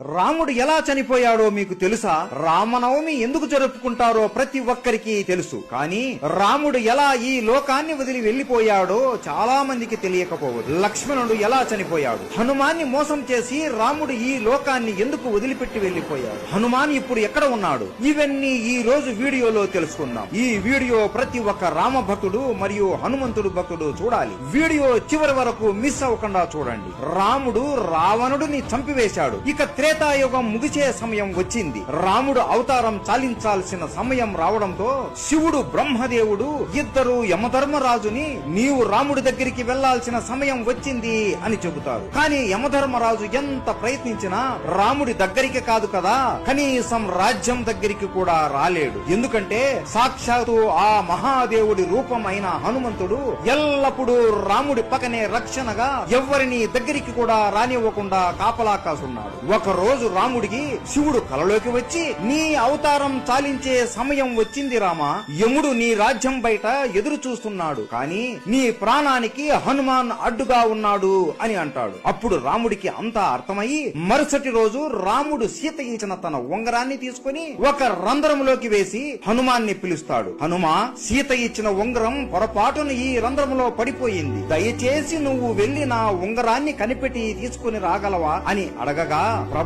రాముడు ఎలా చనిపోయాడో మీకు తెలుసా? రామనవమి ఎందుకు జరుపుకుంటారో ప్రతి ఒక్కరికి తెలుసు. కానీ రాముడు ఎలా ఈ లోకాన్ని వదిలి వెళ్ళిపోయాడో చాలా మందికి తెలియకపోవచ్చు. లక్ష్మణుడు ఎలా చనిపోయాడు? హనుమాన్ని మోసం చేసి రాముడు ఈ లోకాన్ని ఎందుకు వదిలిపెట్టి వెళ్ళిపోయాడు హనుమాన్ ఇప్పుడు ఎక్కడ ఉన్నాడు? ఇవన్నీ ఈ రోజు వీడియోలో తెలుసుకుందాం. ఈ వీడియో ప్రతి ఒక్క రామ భక్తుడు మరియు హనుమంతుడు భక్తుడు చూడాలి. వీడియో చివరి వరకు మిస్ అవ్వకుండా చూడండి. రాముడు రావణుడిని చంపివేశాడు. ఇక త్రేతాయుగం ముగిసే సమయం వచ్చింది. రాముడు అవతారం చాలించాల్సిన సమయం రావడంతో శివుడు బ్రహ్మదేవుడు ఇద్దరు యమధర్మరాజుని నీవు రాముడి దగ్గరికి వెళ్ళాల్సిన సమయం వచ్చింది అని చెబుతారు. కానీ యమధర్మరాజు ఎంత ప్రయత్నించినా రాముడి దగ్గరికి కాదు కదా కనీసం రాజ్యం దగ్గరికి కూడా రాలేడు. ఎందుకంటే సాక్షాత్తు ఆ మహాదేవుడి రూపం అయిన హనుమంతుడు ఎల్లప్పుడూ రాముడి పక్కనే రక్షణగా ఎవ్వరిని దగ్గరికి కూడా రానివ్వకుండా కాపలా కాసున్నాడు. ఒక రోజు రాముడికి శివుడు కలలోకి వచ్చి నీ అవతారం చాలించే సమయం వచ్చింది రామా. యముడు నీ రాజ్యం బయట ఎదురు చూస్తున్నాడు. కాని నీ ప్రాణానికి హనుమాన్ అడ్డుగా ఉన్నాడు అని అంటాడు. అప్పుడు రాముడికి అంతా అర్థమయ్యి మరుసటి రోజు రాముడు సీత ఇచ్చిన తన ఉంగరాన్ని తీసుకుని ఒక రంధ్రంలోకి వేసి హనుమాన్ని పిలుస్తాడు. హనుమా సీత ఇచ్చిన ఉంగరం పొరపాటున ఈ రంధ్రములో పడిపోయింది. దయచేసి నువ్వు వెళ్ళి నా ఉంగరాన్ని కనిపెట్టి తీసుకుని రాగలవా? అని అడగగా ప్రభు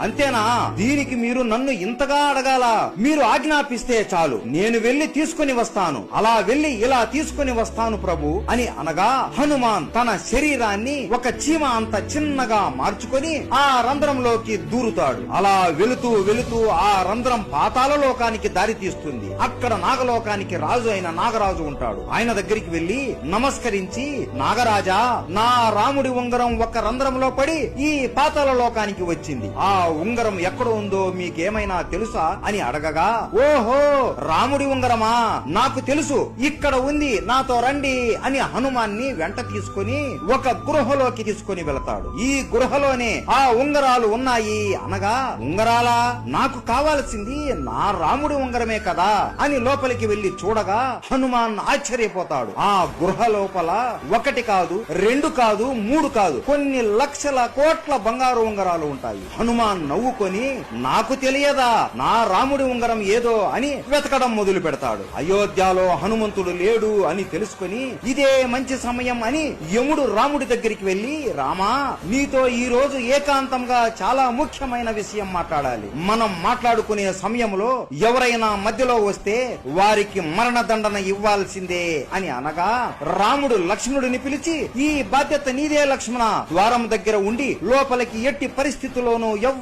అంతేనా? దీనికి మీరు నన్ను ఇంతగా అడగాల? మీరు ఆజ్ఞాపిస్తే చాలు. నేను వెళ్ళి తీసుకుని వస్తాను. అలా వెళ్ళి ఇలా తీసుకుని వస్తాను ప్రభు అని అనగా హనుమాన్ తన శరీరాన్ని ఒక చీమ అంత చిన్నగా మార్చుకొని ఆ రంధ్రంలోకి దూరుతాడు. అలా వెళుతూ వెళుతూ ఆ రంధ్రం పాతాల లోకానికి దారి తీస్తుంది. అక్కడ నాగలోకానికి రాజు అయిన నాగరాజు ఉంటాడు. ఆయన దగ్గరికి వెళ్ళి నమస్కరించి నాగరాజా నా రాముడి ఉంగరం ఒక రంధ్రంలో పడి ఈ పాతాల లోకానికి వచ్చింది. ఆ ఉంగరం ఎక్కడ ఉందో మీకేమైనా తెలుసా అని అడగగా ఓహో! రాముడి ఉంగరమా? నాకు తెలుసు ఇక్కడ ఉంది నాతో రండి అని హనుమాన్ని వెంట తీసుకుని ఒక గృహలోకి తీసుకుని వెళతాడు. ఈ గృహలోనే ఆ ఉంగరాలు ఉన్నాయి అనగా ఉంగరాలా నాకు కావాల్సింది నా రాముడి ఉంగరమే కదా అని లోపలికి వెళ్ళి చూడగా హనుమాన్ ఆశ్చర్యపోతాడు. ఆ గృహ లోపల ఒకటి కాదు రెండు కాదు మూడు కాదు కొన్ని లక్షల కోట్ల బంగారు ఉంగరాలు ఉంటాయి. హనుమాన్ నవ్వుకొని నాకు తెలియదా? నా రాముడి ఉంగరం ఏదో అని వెతకడం మొదలు పెడతాడు అయోధ్యలో హనుమంతుడు లేడు అని తెలుసుకొని ఇదే మంచి సమయం అని యముడు రాముడి దగ్గరికి వెళ్ళి రామా నీతో ఈ రోజు ఏకాంతంగా చాలా ముఖ్యమైన విషయం మాట్లాడాలి. మనం మాట్లాడుకునే సమయంలో ఎవరైనా మధ్యలో వస్తే వారికి మరణదండన ఇవ్వాల్సిందే అని అనగా రాముడు లక్ష్మణుడిని పిలిచి ఈ బాధ్యత నీదే లక్ష్మణ. ద్వారం దగ్గర ఉండి లోపలికి ఎట్టి పరిస్థితుల్లో تکونوا